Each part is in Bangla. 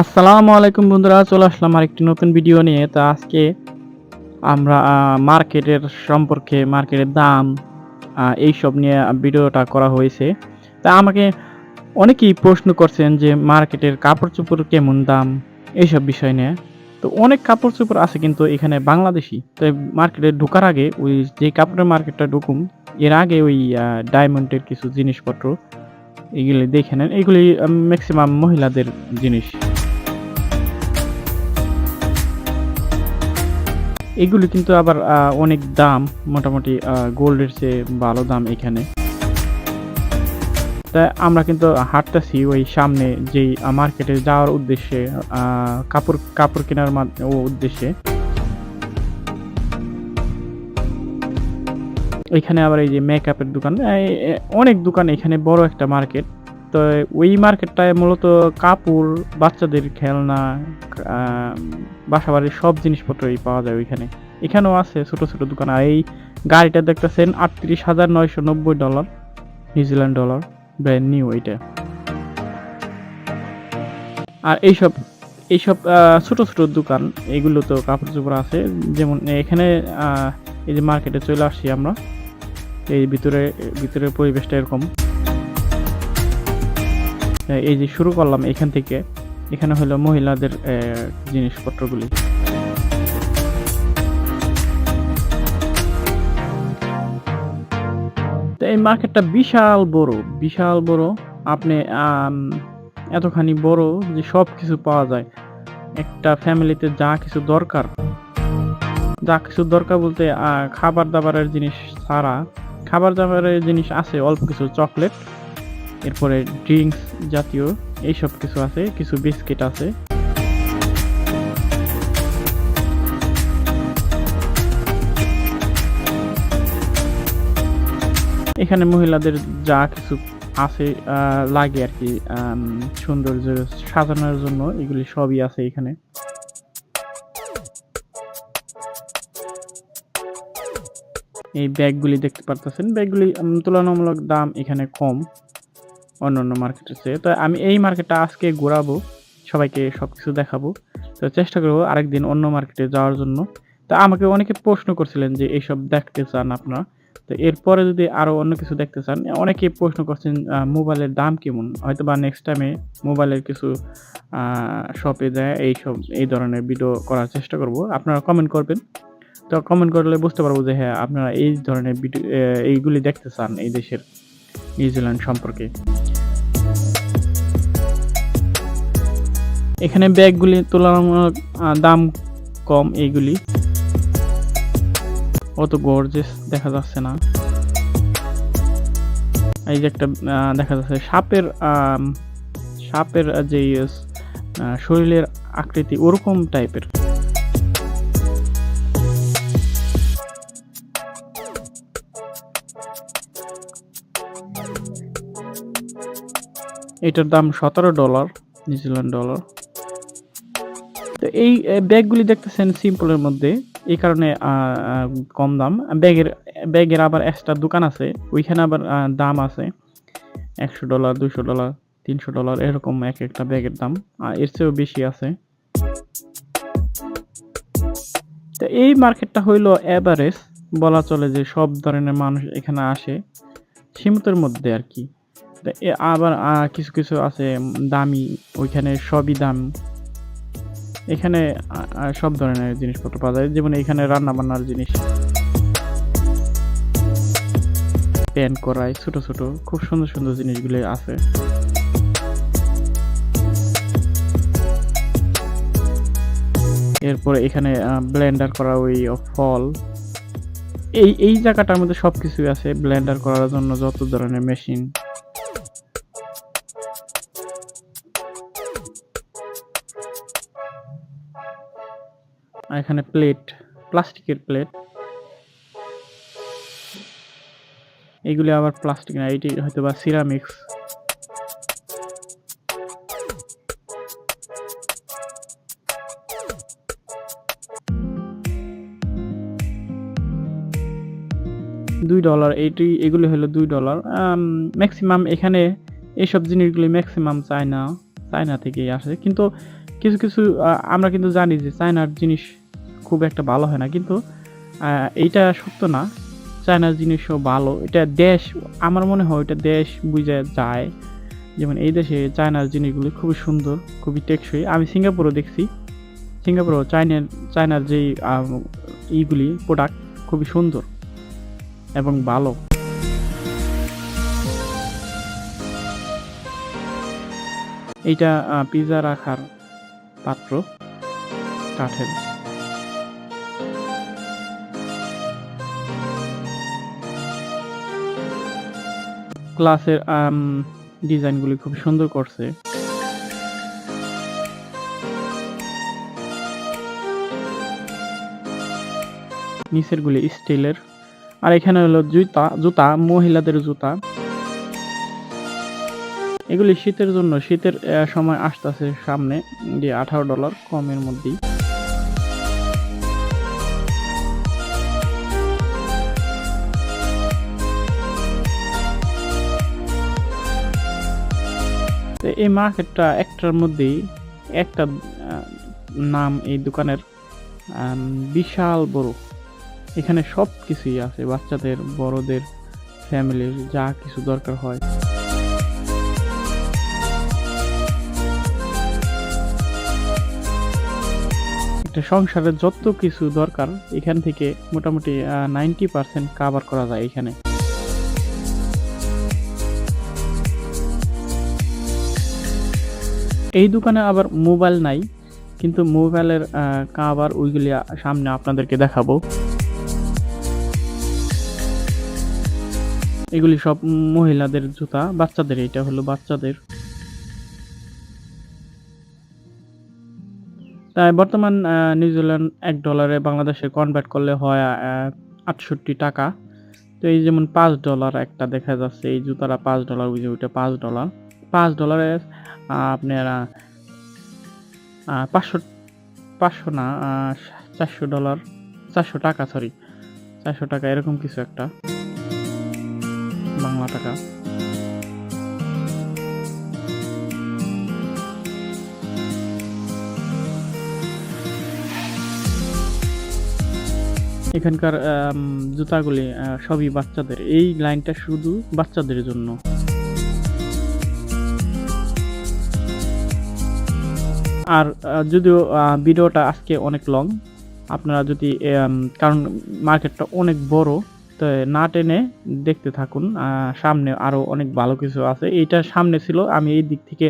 আসসালামু আলাইকুম বন্ধুরা, চলে আসলাম আরেকটি নতুন ভিডিও নিয়ে। তো আজকে আমরা মার্কেটের সম্পর্কে মার্কেটের দাম এইসব নিয়ে ভিডিওটা করা হয়েছে। তা আমাকে অনেকেই প্রশ্ন করছেন যে মার্কেটের কাপড় চোপড় কেমন দাম, এইসব বিষয় নিয়ে। তো অনেক কাপড় চোপড় আছে কিন্তু এখানে বাংলাদেশি। তো মার্কেটে ঢোকার আগে ওই যে কাপড়ের মার্কেটটা ঢুকুম, এর আগে ওই ডায়মন্ডের কিছু জিনিসপত্র, এগুলি দেখে নেন। এগুলি ম্যাক্সিমাম মহিলাদের জিনিস। এগুলি কিন্তু আবার অনেক দাম, মোটামুটি গোল্ডের চেয়ে ভালো দাম এখানে। তাই আমরা কিন্তু হাঁটতেছি ওই সামনে যেই মার্কেটে যাওয়ার উদ্দেশ্যে কাপড় কাপড় কেনার উদ্দেশ্যে। এখানে আবার এই যে মেকআপের দোকান অনেক দোকান এখানে বড় একটা মার্কেট তো ওই মার্কেটটায় মূলত কাপড়, বাচ্চাদের খেলনা বাসাবাড়ির সব জিনিসপত্রই পাওয়া যায় ওইখানে। এখানেও আছে ছোট ছোট দোকান। আর এই গাড়িটা দেখতেছেন আটত্রিশ হাজার নয়শো নব্বই dollar, New Zealand dollar, brand new এটা আর এইসব এইসব ছোট ছোট দোকান, এগুলো তো কাপড় চোপড় আছে। যেমন এখানে এই যে মার্কেটে চলে আসছি আমরা। এই ভিতরে, ভিতরের পরিবেশটা এরকম। এই যে শুরু করলাম এখান থেকে। এখানে হলো মহিলাদের জিনিসপত্রগুলি। তো এই মার্কেটটা বিশাল বড় বিশাল বড়। আপনি এতখানি বড় যে সব কিছু পাওয়া যায়। একটা ফ্যামিলিতে যা কিছু দরকার, যা কিছু দরকার বলতে খাবার দাবারের জিনিস ছাড়া, খাবার দাবারের জিনিস আছে, অল্প কিছু চকলেট। এরপরে ড্রিঙ্কস জাতীয় এইসব কিছু আছে, কিছু বিস্কিট আছে। এখানে মহিলাদের যা কিছু আছে লাগে আর কি সৌন্দর্য সাজানোর জন্য এগুলি সবই আছে এখানে। এই ব্যাগগুলি দেখতে পারতেছেন। ব্যাগগুলি তুলনামূলক দাম এখানে কম। অন্যান্য মার্কেটের চেয়ে তো আমি এই মার্কেটটা আজকে ঘোরাবো, সবাইকে সব কিছু দেখাবো। তো চেষ্টা করব আরেকদিন অন্য মার্কেটে যাওয়ার জন্য। তো আমাকে অনেকে প্রশ্ন করছিলেন যে এইসব দেখতে চান আপনারা? তো এরপরে যদি আরও অন্য কিছু দেখতে চান, অনেকে প্রশ্ন করছেন মোবাইলের দাম কেমন? হয়তো বা নেক্সট টাইমে মোবাইলের কিছু শপে যায়, এইসব, এই ধরনের ভিডিও করার চেষ্টা করব। আপনারা কমেন্ট করবেন। তো কমেন্ট করলে বুঝতে পারব যে হ্যাঁ আপনারা এই ধরনের ভিডিও এইগুলি দেখতে চান এই দেশের, নিউজিল্যান্ড সম্পর্কে। এখানে ব্যাগগুলি তুলনামূলক দাম কম এইগুলি। অত গর্জেস দেখা যাচ্ছে না। এই যে একটা দেখা যাচ্ছে সাপের সাপের যে শরীরের আকৃতি ওরকম টাইপের। এটার দাম সতেরো ডলার, নিউজিল্যান্ড ডলার। তো এই ব্যাগগুলি দেখতেছেন সিম্পলের মধ্যে। এই কারণে কম দাম। ব্যাগের ব্যাগের আবার এক্সট্রা দোকান আছে। ওইখানে আবার দাম আছে। একশো ডলার দুশো ডলার, তিনশো ডলার, এরকম এক একটা ব্যাগের দাম। এর চেয়েও বেশি আছে। তো এই মার্কেটটা হইল এভারেজ বলা চলে যে সব ধরনের মানুষ এখানে আসে সীমিতের মধ্যে আর কি। আবার কিছু কিছু আছে দামি। ওইখানে সবই দাম। এখানে সব ধরনের জিনিসপত্র পাওয়া যায়। যেমন এখানে রান্না বান্নার জিনিস। প্যান কড়াই, ছোট ছোট, খুব সুন্দর সুন্দর জিনিসগুলো আছে। এরপরে এখানে ব্লেন্ডার করা ওই ফল। এই এই জায়গাটার মধ্যে সবকিছুই আছে। ব্লেন্ডার করার জন্য যত ধরনের মেশিন। এখানে প্লেট প্লাস্টিকের প্লেট এইগুলি আবার প্লাস্টিক না এটি হয়তো বা সিরামিক্স দুই ডলার এইটি এগুলি হলো দুই ডলার ম্যাক্সিমাম এখানে এইসব জিনিসগুলি ম্যাক্সিমাম চায়না চায়না থেকেই আসে। কিন্তু কিছু, কিছু আমরা কিন্তু জানি যে চায়নার জিনিস খুব একটা ভালো হয় না। কিন্তু এইটা সত্য না। চায়নার জিনিসও ভালো। এটা দেশ আমার মনে হয় এটা দেশ বুঝে যায়। যেমন এই দেশে চায়নার জিনিসগুলি খুবই সুন্দর, খুবই টেকসই। আমি সিঙ্গাপুরও দেখছি। সিঙ্গাপুরেও চায়নার চায়নার যেই ইগুলি প্রোডাক্ট খুবই সুন্দর এবং ভালো। এইটা আ পিজ্জা রাখার পাত্র কাঠের। গ্লাসের আম ডিজাইনগুলি খুব সুন্দর করছে। নিচেরগুলি স্টিলের। আর এখানে হলো জুতা জুতা, মহিলাদের জুতা। এগুলি শীতের জন্য শীতের সময় আসতেছে সামনে যে $18 কমের মধ্যেই। এই মার্কেটটা একটার মধ্যেই একটা নাম এই দোকানের বিশাল বড়। এখানে সবকিছুই আছে বাচ্চাদের, বড়দের, ফ্যামিলির যা কিছু দরকার হয়। সংসারের যত কিছু দরকার এখান থেকে মোটামুটি আ 90% কাভার করা যায় এখানে। এই দোকানে আবার মোবাইল নাই। কিন্তু মোবাইলের আ কাভার ওইগুলি সামনে আপনাদেরকে দেখাবো। এগুলি সব মহিলাদের জুতা, বাচ্চাদের এইটা হলো বাচ্চাদের। তাই বর্তমান নিউজিল্যান্ড এক ডলারে বাংলাদেশে কনভার্ট করলে হয় আটষট্টি টাকা তো এই যেমন পাঁচ ডলার একটা দেখা যাচ্ছে এই জুতারা পাঁচ ডলার ওই যে ওইটা $5 $5 এ আ আপনার পাঁচশো আ ৫০০ ৫০০ না চারশো ডলার, চারশো টাকা সরি ৳400 এরকম কিছু একটা। বাংলা টাকা। এখানকার জুতাগুলি সবই বাচ্চাদের। এই লাইনটা শুধু বাচ্চাদের জন্য। আর যদিও ভিডিওটা আজকে অনেক লং। আপনারা যদি কারণ মার্কেটটা অনেক বড়। তো না টেনে দেখতে থাকুন। সামনে আরও অনেক ভালো কিছু আছে। এইটা সামনে ছিল আমি এই দিক থেকে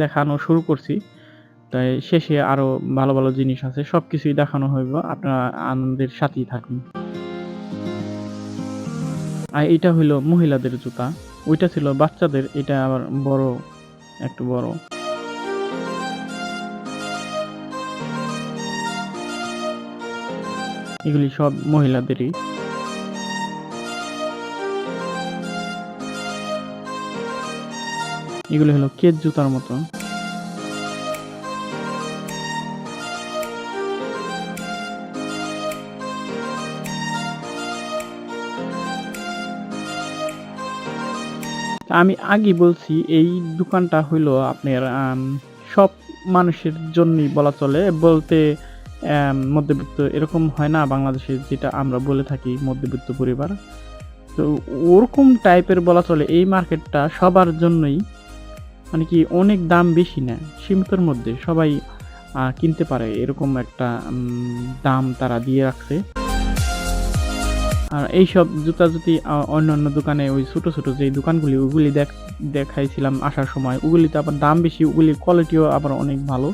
দেখানো শুরু করছি। তাই শেষে আরও ভালো, ভালো জিনিস আছে। সব কিছুই দেখানো হইব। আপনারা আনন্দের সাথেই থাকুন। আর এইটা হইল মহিলাদের জুতা। ওইটা ছিল বাচ্চাদের। এটা আবার বড়, একটু বড়। এগুলি সব মহিলাদেরই। এগুলি হলো কেত জুতার মতো। আমি আগে বলছি, এই দোকানটা হইল আপনার সব মানুষের জন্যই বলা চলে। বলতে মধ্যবিত্ত এরকম হয় না বাংলাদেশে যেটা আমরা বলে থাকি মধ্যবিত্ত পরিবার। তো ওরকম টাইপের বলা চলে এই মার্কেটটা সবার জন্যই মানে কি অনেক দাম বেশি না। সীমিতর মধ্যে সবাই কিনতে পারে এরকম একটা দাম তারা দিয়ে রাখছে। আর এইসব জুতা যদি আ অন্যান্য দোকানে ওই ছোট, ছোট যেই দোকানগুলি ওগুলি দেখ দেখাইছিলাম আসার সময় ওগুলিতে আবার দাম বেশি ওগুলির কোয়ালিটিও আবার অনেক ভালো।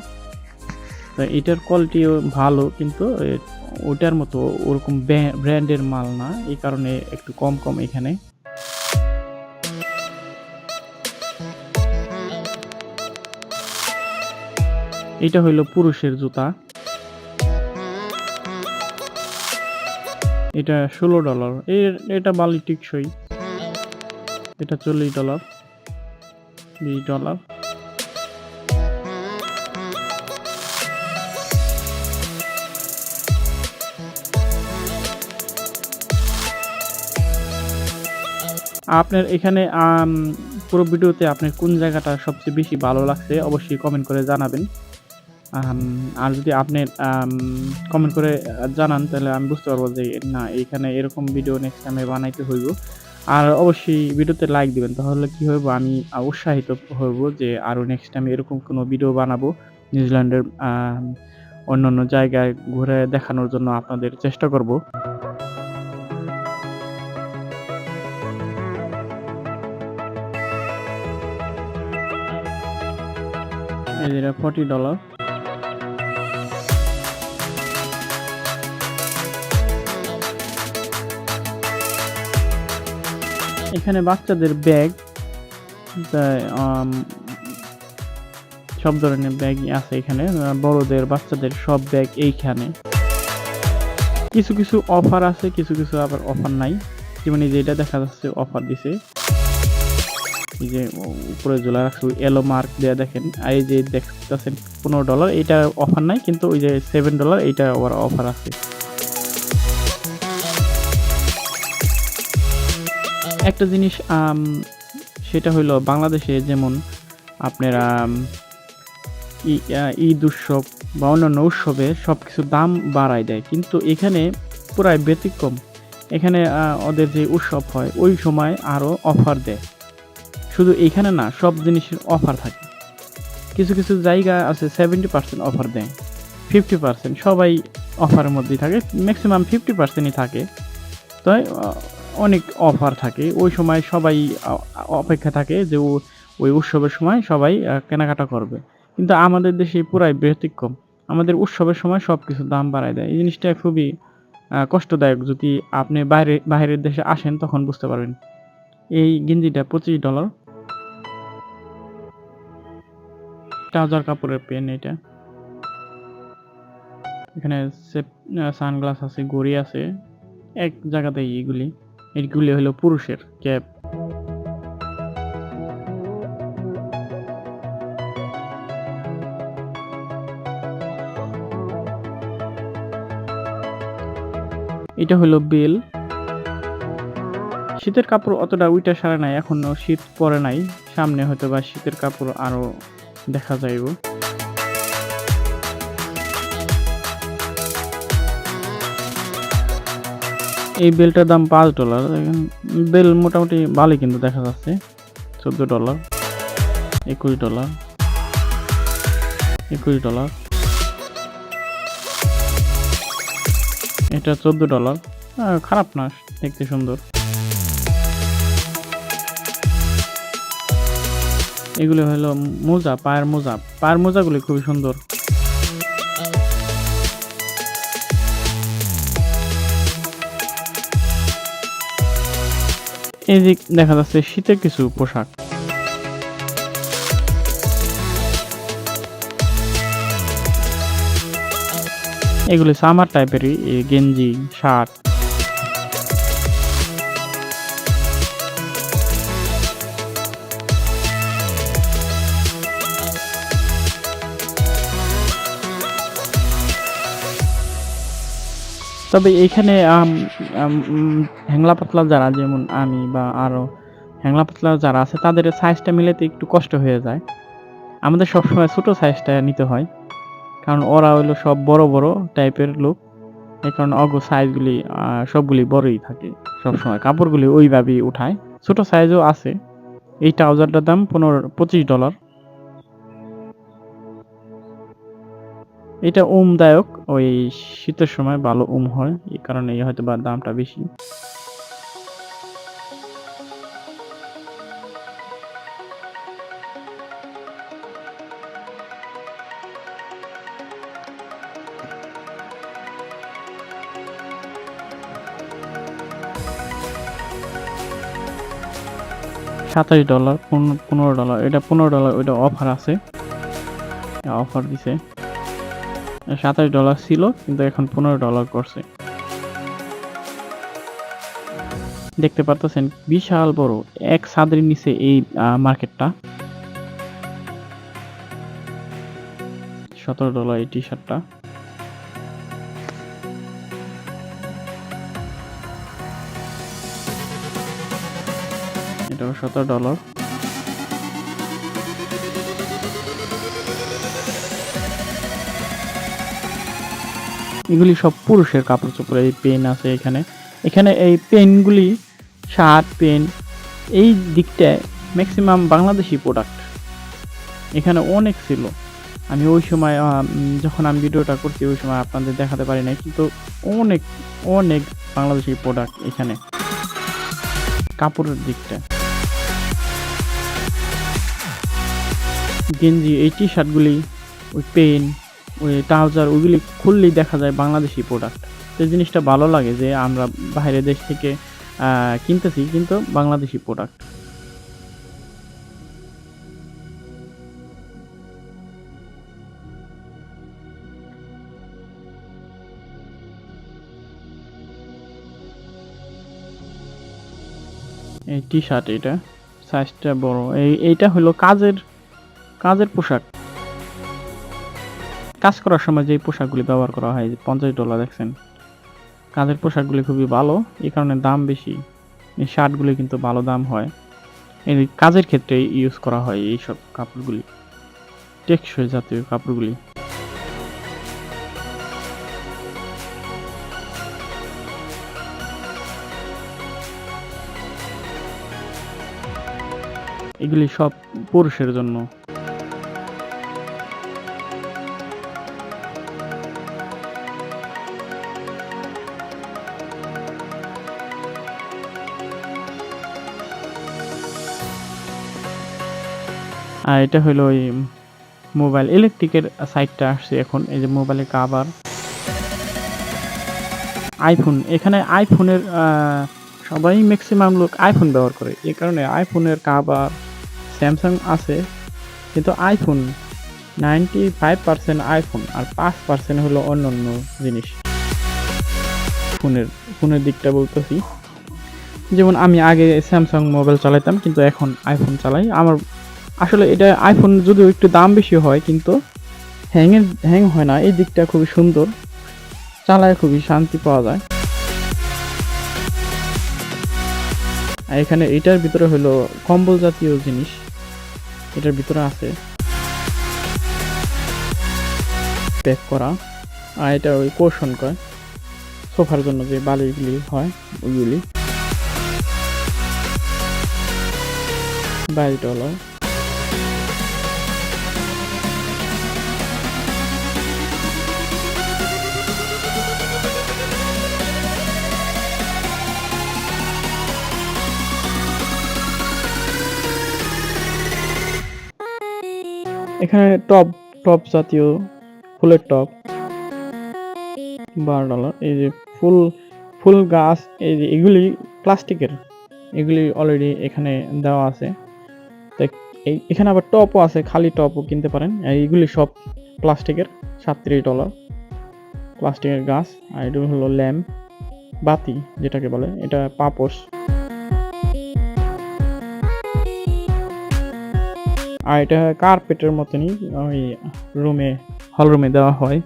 এটার কোয়ালিটিও ভালো কিন্তু ওটার মতো ওরকম ব্র্যা ব্র্যান্ডের মাল না। এই কারণে একটু কম, কম এখানে। এটা হইল পুরুষের জুতা। এটা $16 এর এটা বালি টেকসই। এটা $40 $20 আপনার এখানে পুরো ভিডিওতে আপনার কোন জায়গাটা সবচেয়ে বেশি ভালো লাগছে অবশ্যই কমেন্ট করে জানাবেন। আর যদি আপনি কমেন্ট করে জানান, তাহলে আমি বুঝতে পারব যে, না, এখানে এরকম ভিডিও নেক্সট টাইমে বানাইতে হইব। আর অবশ্যই ভিডিওতে লাইক দিবেন। তাহলে কি হইব, আমি উৎসাহিত হইব যে, আরও নেক্সট টাইম এরকম কোনো ভিডিও বানাবো। নিউজিল্যান্ডের অন্য অন্য জায়গায় ঘুরে দেখানোর জন্য আপনাদের চেষ্টা করব। এই এটা $40 এখানে বাচ্চাদের ব্যাগ আম সব ধরনের ব্যাগই আছে এখানে। বড়দের, বাচ্চাদের সব ব্যাগ এইখানে। কিছু, কিছু অফার আছে, কিছু, কিছু আবার অফার নাই। যেমন এই যে এটা দেখা যাচ্ছে অফার দিছে। যে উপরে ঝুলায় রাখছে ইয়েলো মার্ক দেওয়া দেখেন। এই যে দেখতেছেন $15 এইটা অফার নাই, কিন্তু ওই যে সেভেন ডলার এইটা আবার অফার আছে। একটা জিনিস সেটা হইল বাংলাদেশে যেমন আপনার ঈদ উৎসব বা অন্যান্য উৎসবে সবকিছুর দাম বাড়ায় দেয়। কিন্তু এখানে পুরাই ব্যতিক্রম। এখানে ওদের যে উৎসব হয়, ওই সময় আরও অফার দেয়। শুধু এইখানে না সব জিনিসের অফার থাকে। কিছু, কিছু জায়গা আছে 70% অফার দেয়। 50% সবাই অফারের মধ্যেই থাকে। ম্যাক্সিমাম ফিফটি পার্সেন্টই থাকে। অ অনেক অফার থাকে। ওই সময় সবাই অপেক্ষা থাকে যে ওই উৎসবের সময় সবাই কেনাকাটা করবে। কিন্তু আমাদের দেশে পুরাই ব্যতিক্রম। আমাদের উৎসবের সময় সবকিছুর দাম বাড়ায় দেয়। এই জিনিসটা খুবই কষ্টদায়ক। যদি আপনি বাইরে বাইরের দেশে আসেন তখন বুঝতে পারবেন। এই গেঞ্জিটা $25 ট্রাউজার কাপড়ের পেন এটা। এখানে সানগ্লাস আছে, ঘড়ি আছে। এক জায়গাতে এগুলি। এগুলি হলো পুরুষের ক্যাপ। এটা হলো বেল। শীতের কাপড় অতটা উইটা সারে নাই। এখনও শীত পড়ে নাই। সামনে হয়তো বা শীতের কাপড় আরও দেখা যাইব। এই বেলটার দাম $5 দেখেন, বেল মোটামুটি ভালোই কিন্তু দেখা যাচ্ছে। $14 $21 $21 এটা $14 আ খারাপ না। দেখতে সুন্দর। এগুলো হলো মোজা, পায়ের মোজা। পায়ের মোজাগুলি খুবই সুন্দর। যে দেখা যাচ্ছে শীতের কিছু পোশাক। এগুলি সামার টাইপেরই গেঞ্জি, শার্ট। তবে আম হ্যাংলা পাতলা যারা যেমন আমি বা আরও হ্যাংলা পাতলা যারা আছে তাদের সাইজটা মিলাতে একটু কষ্ট হয়ে যায়। আমাদের সবসময় ছোটো সাইজটা নিতে হয়। কারণ ওরা হইল সব বড়, বড় টাইপের লোক। এই কারণে অগো সাইজগুলি সবগুলি বড়ই থাকে সবসময়। কাপড়গুলি ওইভাবেই উঠায়। ছোটো সাইজও আছে। এই ট্রাউজারটার দাম পনেরো $25 এটা উমদায়ক। ওই শীতের সময় ভালো উম হয়। এই কারণে হয়তো বা দামটা বেশি। $27 পন $15 এটা $15 ওইটা অফার আছে। অফার দিছে। $27 ছিল, কিন্তু এখন $15 করছে। দেখতে পারতেছেন, বিশাল বড়। এক ছাদের নিচে এই মার্কেটটা। $17 এই টি-শার্টটা। এটাও $17 $17 এগুলি সব পুরুষের কাপড় চোপড় এই পেন আছে এখানে। এখানে এই পেনগুলি, শার্ট, পেন, এই দিকটায় ম্যাক্সিমাম বাংলাদেশি প্রোডাক্ট এখানে অনেক ছিল। আমি ওই সময় যখন আমি ভিডিওটা করছি, ওই সময় আপনাদের দেখাতে পারি নাই, কিন্তু অনেক অনেক বাংলাদেশি প্রোডাক্ট এখানে। কাপড়ের দিকটা। গেঞ্জি, এই টি শার্টগুলি ওই পেন ট্রাউজার ওইগুলি খুললেই দেখা যায় বাংলাদেশি প্রোডাক্ট তো জিনিসটা ভালো লাগে যে আমরা বাইরের দেশ থেকে কিনতেছি কিন্তু বাংলাদেশি প্রোডাক্ট এই টি শার্ট এটা সাইজটা বড়। এই, এইটা হলো কাজের কাজের পোশাক। কাজ করার সময় যে পোশাকগুলি ব্যবহার করা হয় পঞ্চাশ ডলার দেখছেন, কাজের পোশাকগুলি খুবই ভালো, এই কারণে দাম বেশি। এই শার্টগুলি কিন্তু ভালো দাম হয়। এই কাজের ক্ষেত্রে ইউজ করা হয় এইসব কাপড়গুলি। টেকসই জাতীয় কাপড়গুলি। এগুলি সব পুরুষের জন্য। আর এটা হলো ওই মোবাইল, ইলেকট্রিকের সাইডটা আসছে এখন, এই যে মোবাইলের কাভার আইফোন এখানে আইফোনের সবাই ম্যাক্সিমাম লোক আইফোন ব্যবহার করে। এই কারণে আইফোনের কাভার স্যামসাং আছে, কিন্তু iPhone ninety five percent iPhone আর পাঁচ পার্সেন্ট হলো অন্য অন্য জিনিস। ফোনের ফোনের দিকটা বলতেছি। যেমন আমি আগে স্যামসাং মোবাইল চালাইতাম, কিন্তু এখন আইফোন চালাই। আমার আসলে এটা আইফোন যদিও একটু দাম বেশি হয়, কিন্তু হ্যাংয়ের হ্যাং হয় না। এই দিকটা খুবই সুন্দর। চালায় খুবই শান্তি পাওয়া যায়। আর এখানে এটার ভিতরে হলো কম্বল জাতীয় জিনিস। এটার ভিতরে আছে প্যাক করা। আর এটা ওই কোশন কয়। সোফার জন্য যে বালিগুলি হয়, ওইগুলি। বাইশ ডলার এখানে টপ টপ জাতীয় ফুলের টপ বারো ডলার এই যে ফুল ফুল গাছ, এই যে এগুলি প্লাস্টিকের। এগুলি অলরেডি এখানে দেওয়া আছে। এখানে আবার টপও আছে, খালি টপও কিনতে পারেন। এইগুলি সব প্লাস্টিকের, সাতত্রিশ ডলার প্লাস্টিকের গাছ, আর এটা হলো ল্যাম্প, বাতি যেটাকে বলে, এটা পাপোশ। আর এটা কার্পেটের মতনই ওই রুমে হল রুমে দেওয়া হয়।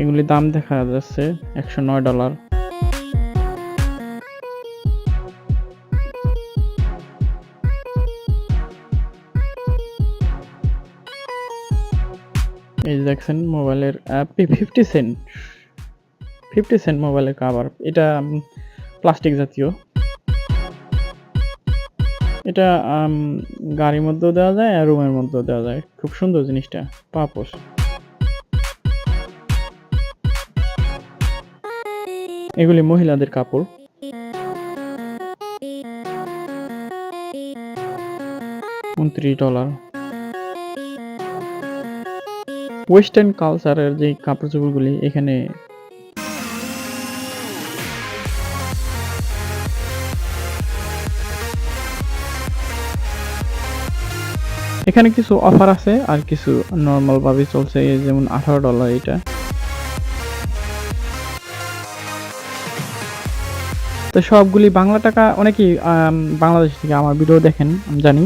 এগুলি দাম দেখা যাচ্ছে একশো নয় ডলার এই দেখছেন মোবাইলের app fifty cent fifty cent মোবাইলের কাভার এটা প্লাস্টিক জাতীয়। এটা গাড়ির মধ্যেও দেওয়া যায় আর রুমের মধ্যেও দেওয়া যায়। খুব সুন্দর জিনিসটা পাপোস এগুলি মহিলাদের কাপড়। উনত্রিশ ডলার। ওয়েস্টার্ন কালচারের যে কাপড় চোপড়গুলি এখানে এখানে কিছু অফার আছে আর কিছু নর্মাল ভাবে চলছে যেমন আঠারো ডলার এটা তো সবগুলি বাংলা টাকা, অনেকেই বাংলাদেশ থেকে আমার ভিডিও দেখেন জানি,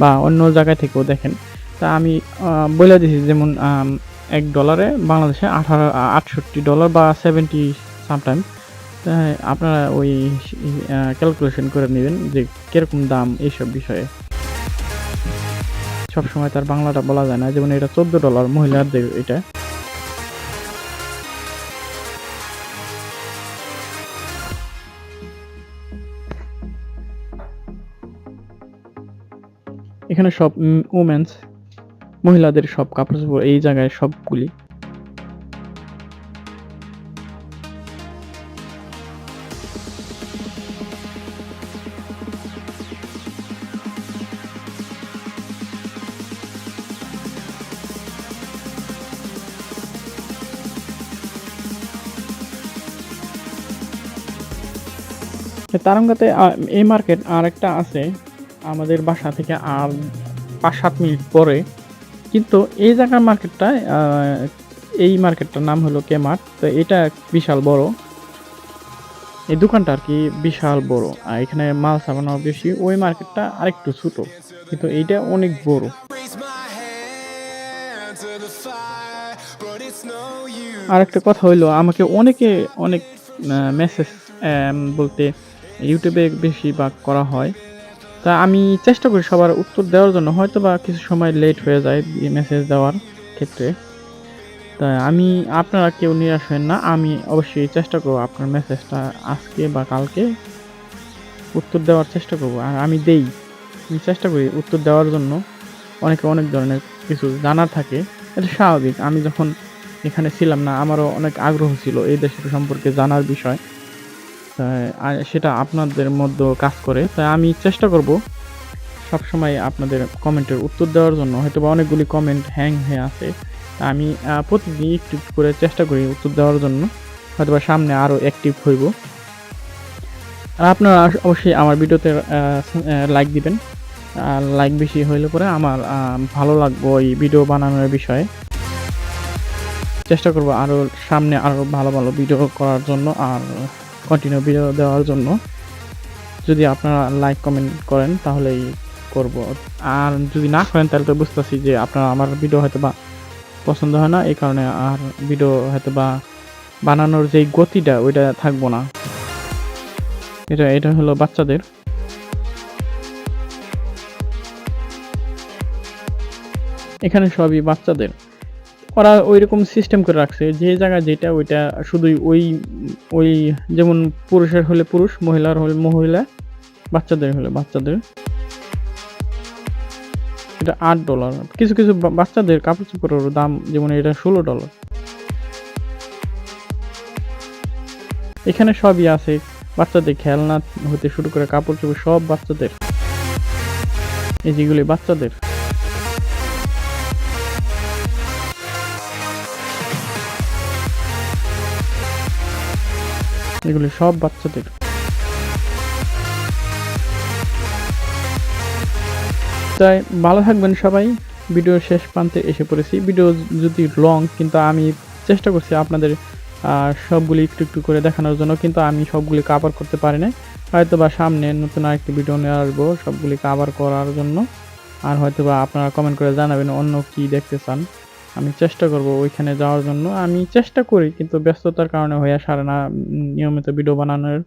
বা অন্য জায়গা থেকেও দেখেন। তা আমি বলে দিছি যেমন এক ডলারে বাংলাদেশে আঠারো, আটষট্টি ডলার বা সেভেন্টি সামটাইম আপনারা ওই ক্যালকুলেশন করে নেবেন যে কীরকম দাম এইসব বিষয়ে। সবসময় তার বাংলাটা বলা যায় না। যেমন এটা চোদ্দ ডলার মহিলাদের এটা। এখানে সব উমেন্স মহিলাদের সব কাপড় এই জায়গায় সবগুলি। তারঙ্গাতে এই মার্কেট আর একটা আছে আমাদের বাসা থেকে আর পাঁচ, সাত মিনিট পরে কিন্তু এই জায়গার মার্কেটটা এই মার্কেটটার নাম হলো কে মার্ট তো এটা বিশাল বড় এই দোকানটা আর কি বিশাল বড়, আর এখানে মাল সামানো বেশি, ওই মার্কেটটা আরেকটু ছোট, কিন্তু এইটা অনেক বড়. আর একটা কথা হইল, আমাকে অনেকে অনেক মেসেজ বলতে ইউটিউবে বেশি বা করা হয়। তা আমি চেষ্টা করি সবার উত্তর দেওয়ার জন্য হয়তো বা কিছু সময় লেট হয়ে যায় মেসেজ দেওয়ার ক্ষেত্রে। তা আমি, আপনারা কেউ নিরাশ হবেন না, আমি অবশ্যই চেষ্টা করব আপনার মেসেজটা আজকে বা কালকে উত্তর দেওয়ার চেষ্টা করব। আর আমি দেই, আমি চেষ্টা করি উত্তর দেওয়ার জন্য। অনেকে অনেক ধরনের কিছু জানার থাকে, এটা স্বাভাবিক। আমি যখন এখানে ছিলাম না, আমারও অনেক আগ্রহ ছিল এই দেশের সম্পর্কে জানার বিষয়। সেটা আপনাদের মধ্যে কাজ করে। তাই আমি চেষ্টা করব সবসময় আপনাদের কমেন্টের উত্তর দেওয়ার জন্য। হয়তো বা অনেকগুলি কমেন্ট হ্যাং হয়ে আছে। আমি প্রতিদিন একটু করে চেষ্টা করি উত্তর দেওয়ার জন্য। হয়তো বা সামনে আরও অ্যাক্টিভ হইব। আর আপনারা অবশ্যই আমার ভিডিওতে লাইক দিবেন। আর লাইক বেশি হইলে পরে আমার ভালো লাগবে এই ভিডিও বানানোর বিষয়ে। চেষ্টা করব আরও সামনে আরও ভালো ভালো ভিডিও করার জন্য। আর কন্টিনিউ ভিডিও দেওয়ার জন্য। যদি আপনারা লাইক কমেন্ট করেন, তাহলেই করব। আর যদি না করেন, তাহলে তো বুঝতেছি যে আপনারা, আমার ভিডিও হয়তো বা পছন্দ হয় না, এই কারণে আর ভিডিও হয়তো বা বানানোর যেই গতিটা, ওইটা থাকব না। এটা এটা হলো বাচ্চাদের। এখানে সবই বাচ্চাদের। ওরা ওইরকম সিস্টেম করে রাখছে। যে জায়গায় যেটা, ওইটা শুধুই ওই ওই যেমন পুরুষের হলে পুরুষ, মহিলার হলে মহিলা, বাচ্চাদের হলে বাচ্চাদের। এটা আট ডলার কিছু কিছু বাচ্চাদের কাপড় চোপড়ের দাম যেমন এটা ষোলো ডলার এখানে সবই আছে। বাচ্চাদের খেলনা হতে শুরু করে কাপড় চোপড় সব বাচ্চাদের। এই যেগুলি বাচ্চাদের। এগুলি সব বাচ্চাদের। তাই ভালো থাকবেন সবাই। ভিডিও শেষ প্রান্তে এসে পড়েছি। ভিডিও যদি লং কিন্তু আমি চেষ্টা করছি আপনাদের সবগুলি একটু একটু করে দেখানোর জন্য, কিন্তু আমি সবগুলি কাভার করতে পারি না হয়তো বা সামনে নতুন আরেকটি ভিডিও নিয়ে আসব, সবগুলি কাভার করার জন্য। আর হয়তো বা আপনারা কমেন্ট করে জানাবেন অন্য কি দেখতে চান। আমি চেষ্টা করব ওইখানে যাওয়ার জন্য। আমি চেষ্টা করি, কিন্তু ব্যস্ততার কারণে হয়ে সারে না। নিয়মিত ভিডিও বানানোর